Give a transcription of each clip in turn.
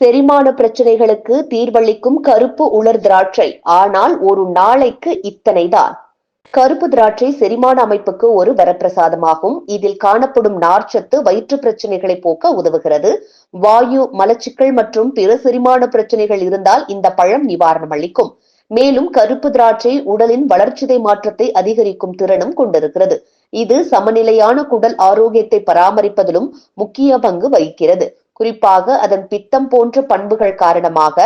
செரிமான பிரச்சனைகளுக்கு தீர்வளிக்கும் கருப்பு உலர் திராட்சை. ஆனால் ஒரு நாளைக்கு இத்தனைதான். கருப்பு திராட்சை செரிமான அமைப்புக்கு ஒரு வரப்பிரசாதமாகும். இதில் காணப்படும் நார்ச்சத்து வயிற்று பிரச்சனைகளை போக்க உதவுகிறது. வாயு மலச்சிக்கல் மற்றும் பிற செரிமான பிரச்சனைகள் இருந்தால் இந்த பழம் நிவாரணம் அளிக்கும். மேலும் கருப்பு திராட்சை உடலின் வளர்ச்சிதை மாற்றத்தை அதிகரிக்கும் திறனும் கொண்டிருக்கிறது. இது சமநிலையான குடல் ஆரோக்கியத்தை பராமரிப்பதிலும் முக்கிய பங்கு வகிக்கிறது. குறிப்பாக அதன் பித்தம் போன்ற பண்புகள் காரணமாக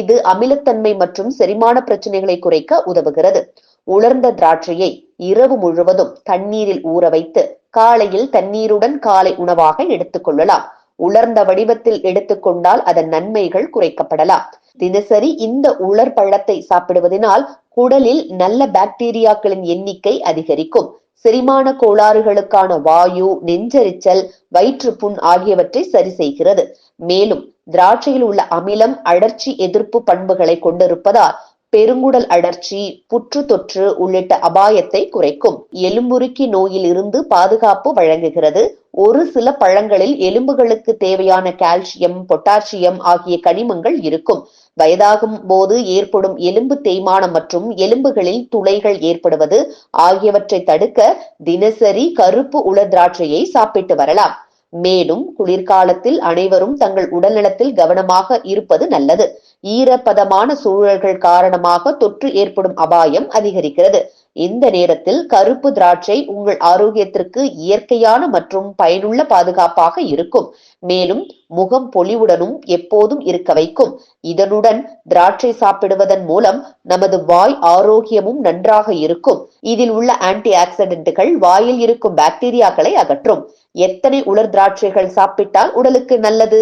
இது அமிலத்தன்மை மற்றும் செரிமான பிரச்சனைகளை குறைக்க உதவுகிறது. உலர்ந்த திராட்சையை இரவு முழுவதும் தண்ணீரில் ஊற வைத்து காலையில் தண்ணீருடன் காலை உணவாக எடுத்துக்கொள்ளலாம் உலர்ந்த வடிவத்தில் எடுத்துக்கொண்டால் அதன் நன்மைகள் குறைக்கப்படலாம். தினசரி இந்த உலர் பழத்தை சாப்பிடுவதனால் குடலில் நல்ல பாக்டீரியாக்களின் எண்ணிக்கை அதிகரிக்கும். செரிமான கோளாறுகளுக்கான வாயு நெஞ்செரிச்சல் வயிற்றுப்புண் ஆகியவற்றை சரி செய்கிறது. மேலும் திராட்சையில் உள்ள அமிலம் அடர்ச்சி எதிர்ப்பு பண்புகளை கொண்டிருப்பதால் பெருங்குடல் அடர்ச்சி புற்று தொற்று உள்ளிட்ட அபாயத்தை குறைக்கும். எலும்புருக்கி நோயிலிருந்து பாதுகாப்பு வழங்குகிறது. ஒரு சில பழங்களில் எலும்புகளுக்கு தேவையான கால்சியம் பொட்டாசியம் ஆகிய கனிமங்கள் இருக்கும். வயதாகும் போது ஏற்படும் எலும்பு தேய்மானம் மற்றும் எலும்புகளில் துளைகள் ஏற்படுவது ஆகியவற்றை தடுக்க தினசரி கருப்பு உலர் திராட்சையை சாப்பிட்டு வரலாம். மேலும் குளிர்காலத்தில் அனைவரும் தங்கள் உடல்நலத்தில் கவனமாக இருப்பது நல்லது. ஈரப்பதமான சூழல்கள் காரணமாக தொற்று ஏற்படும் அபாயம் அதிகரிக்கிறது. இந்த நேரத்தில் கருப்பு திராட்சை உங்கள் ஆரோக்கியத்திற்கு இயற்கையான மற்றும் பயனுள்ள பாதுகாப்பாக இருக்கும். மேலும் முகம் பொலிவுடனும் எப்போதும் இருக்க வைக்கும். இதனுடன் திராட்சை சாப்பிடுவதன் மூலம் நமது வாய் ஆரோக்கியமும் நன்றாக இருக்கும். இதில் உள்ள ஆன்டி ஆக்சிடென்ட்டுகள் வாயில் இருக்கும் பாக்டீரியாக்களை அகற்றும். எத்தனை உலர் திராட்சைகள் சாப்பிட்டால் உடலுக்கு நல்லது?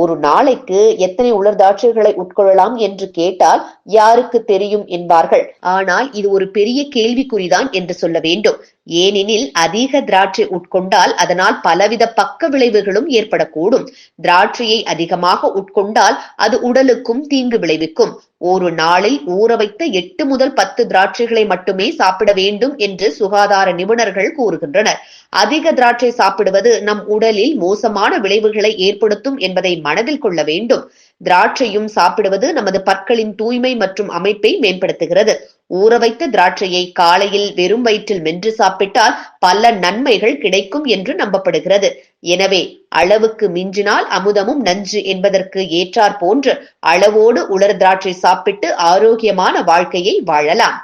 ஒரு நாளைக்கு எத்தனை உலர் திராட்சைகளை உட்கொள்ளலாம் என்று கேட்டால் யாருக்கு தெரியும் என்பார்கள். ஆனால் இது ஒரு பெரிய கேள்விக்குறிதான் என்று சொல்ல வேண்டும். ஏனெனில் அதிக திராட்சை உட்கொண்டால் அதனால் பலவித பக்க விளைவுகளும் ஏற்படக்கூடும். திராட்சையை அதிகமாக உட்கொண்டால் அது உடலுக்கும் தீங்கு விளைவிக்கும். ஒரு நாளில் ஊற வைத்த எட்டு முதல் பத்து திராட்சைகளை மட்டுமே சாப்பிட வேண்டும் என்று சுகாதார நிபுணர்கள் கூறுகின்றனர். அதிக திராட்சை சாப்பிடுவது நம் உடலில் மோசமான விளைவுகளை ஏற்படுத்தும் என்பதை மனதில் கொள்ள வேண்டும். திராட்சையும் சாப்பிடுவது நமது பற்களின் தூய்மை மற்றும் அமைப்பை மேம்படுத்துகிறது. ஊற வைத்த திராட்சையை காலையில் வெறும் வயிற்றில் மென்று சாப்பிட்டால் பல நன்மைகள் கிடைக்கும் என்று நம்பப்படுகிறது. எனவே அளவுக்கு மிஞ்சினால் அமுதமும் நஞ்சு என்பதற்கு ஏற்றார் போன்று அளவோடு உலர் திராட்சை சாப்பிட்டு ஆரோக்கியமான வாழ்க்கையை வாழலாம்.